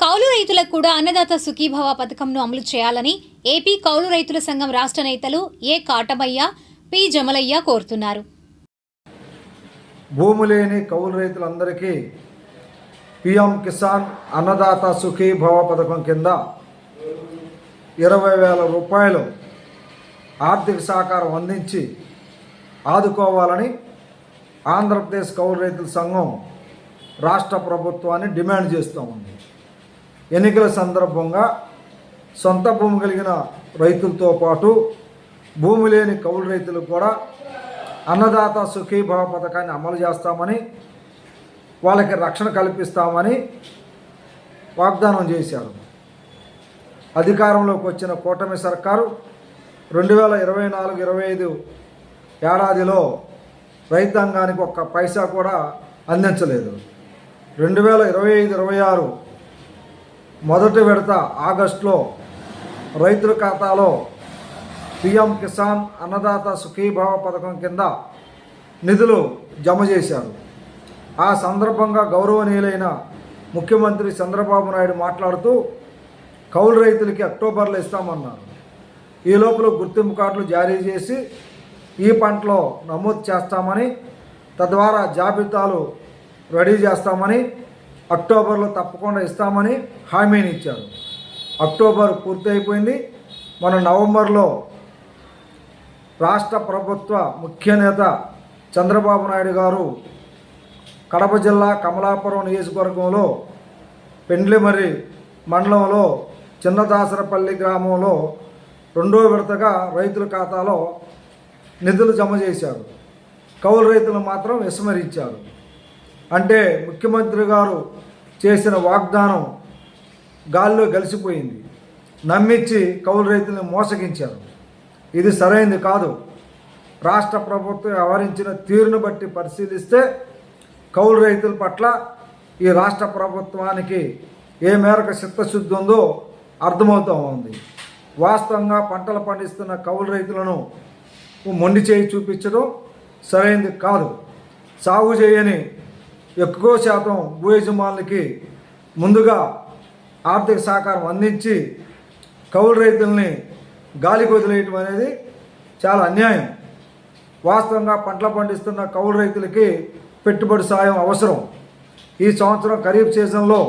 కౌలు రైతులకు కూడా అన్నదాత సుఖీభవ పథకంను అమలు చేయాలని ఏపీ కౌలు రైతుల సంఘం రాష్ట్ర నేతలు ఏ కాటమయ్య పి జమలయ్య కోరుతున్నారు. భూమి లేని కౌలు రైతులందరికీ పిఎం కిసాన్ అన్నదాత సుఖీభవ పథకం కింద ఇరవై వేల రూపాయలు ఆర్థిక సహకారం అందించి ఆదుకోవాలని ఆంధ్రప్రదేశ్ కౌలు రైతుల సంఘం రాష్ట్ర ప్రభుత్వాన్ని డిమాండ్ చేస్తూ ఉంది. ఎన్నికల సందర్భంగా సొంత భూమి కలిగిన రైతులతో పాటు భూమి లేని కౌలు రైతులకు కూడా అన్నదాత సుఖీభావ పథకాన్ని అమలు చేస్తామని వాళ్ళకి రక్షణ కల్పిస్తామని వాగ్దానం చేశారు. అధికారంలోకి వచ్చిన కూటమి సర్కారు రెండు వేల ఇరవై నాలుగు ఇరవై ఐదు ఏడాదిలో రైతాంగానికి ఒక్క పైసా కూడా అందించలేదు. రెండు వేల ఇరవై ఐదు ఇరవై ఆరు మొదటి విడత ఆగస్టులో రైతుల ఖాతాలో పిఎం కిసాన్ అన్నదాత సుఖీభావ పథకం కింద నిధులు జమ చేశారు. ఆ సందర్భంగా గౌరవనీయులైన ముఖ్యమంత్రి చంద్రబాబు నాయుడు మాట్లాడుతూ కౌలు రైతులకి అక్టోబర్లో ఇస్తామన్నారు. ఈ లోపల గుర్తింపు కార్డులు జారీ చేసి ఈ పంటలో నమోదు చేస్తామని తద్వారా జాబితాలు రెడీ చేస్తామని అక్టోబర్లో తప్పకుండా ఇస్తామని హామీని ఇచ్చారు. అక్టోబర్ పూర్తయిపోయింది మన నవంబర్లో రాష్ట్ర ప్రభుత్వ ముఖ్య నేత చంద్రబాబు నాయుడు గారు కడప జిల్లా కమలాపురం నియోజకవర్గంలో పెండ్లిమర్రి మండలంలో చిన్నదాసరపల్లి గ్రామంలో రెండో విడతగా రైతుల ఖాతాలో నిధులు జమ చేశారు. కౌలు రైతులు మాత్రం విస్మరించారు. అంటే ముఖ్యమంత్రి గారు చేసిన వాగ్దానం గాల్లో గలిసిపోయింది నమ్మించి కౌలు రైతులను మోసగించారు. ఇది సరైనది కాదు. రాష్ట్ర ప్రభుత్వం వ్యవహరించిన తీరును బట్టి పరిశీలిస్తే కౌలు రైతుల పట్ల ఈ రాష్ట్ర ప్రభుత్వానికి ఏ మేరకు చిత్తశుద్ధి ఉందో అర్థమవుతూ ఉంది. వాస్తవంగా పంటలు పండిస్తున్న కౌలు రైతులను మొండి చేయి చూపించడం సరైనది కాదు. సాగు చేయని ఎక్కువ శాతం భూ యజమానులకి ముందుగా ఆర్థిక సహకారం అందించి కౌలు రైతుల్ని గాలికి వదిలేయటం అనేది చాలా అన్యాయం. వాస్తవంగా పంటలు పండిస్తున్న కౌలు రైతులకి పెట్టుబడి సాయం అవసరం. ఈ సంవత్సరం ఖరీఫ్ సీజన్లో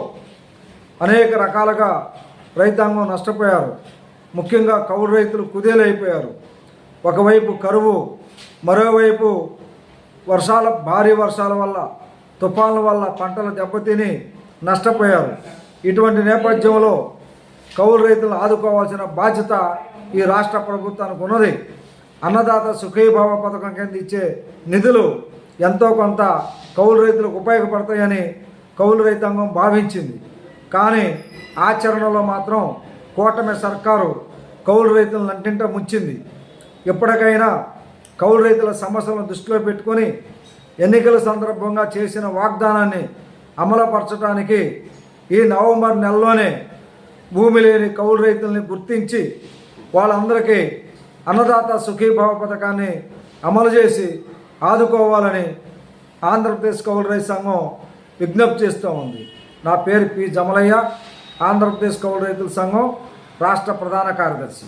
అనేక రకాలుగా రైతాంగం నష్టపోయారు. ముఖ్యంగా కౌలు రైతులు కుదేలైపోయారు. ఒకవైపు కరువు మరోవైపు వర్షాల భారీ వర్షాల వల్ల తుఫాన్ల వల్ల పంటలు దెబ్బతిని నష్టపోయారు. ఇటువంటి నేపథ్యంలో కౌలు రైతులను ఆదుకోవాల్సిన బాధ్యత ఈ రాష్ట్ర ప్రభుత్వానికి ఉన్నది. అన్నదాత సుఖీభావ పథకం కింద ఇచ్చే నిధులు ఎంతో కొంత కౌలు రైతులకు ఉపయోగపడతాయని కౌలు రైతాంగం భావించింది. కానీ ఆచరణలో మాత్రం కూటమి సర్కారు కౌలు రైతులను అంటింట ముంచింది. ఎప్పటికైనా కౌలు రైతుల సమస్యలను దృష్టిలో పెట్టుకొని ఎన్నికల సందర్భంగా చేసిన వాగ్దానాన్ని అమలుపరచడానికి ఈ నవంబర్ నెలలోనే భూమి లేని కౌలు రైతుల్ని గుర్తించి వాళ్ళందరికీ అన్నదాత సుఖీభావ పథకాన్ని అమలు చేసి ఆదుకోవాలని ఆంధ్రప్రదేశ్ కౌలు రైతు సంఘం విజ్ఞప్తి చేస్తూ ఉంది. నా పేరు పి. జమలయ్య ఆంధ్రప్రదేశ్ కౌలు రైతుల సంఘం రాష్ట్ర ప్రధాన కార్యదర్శి.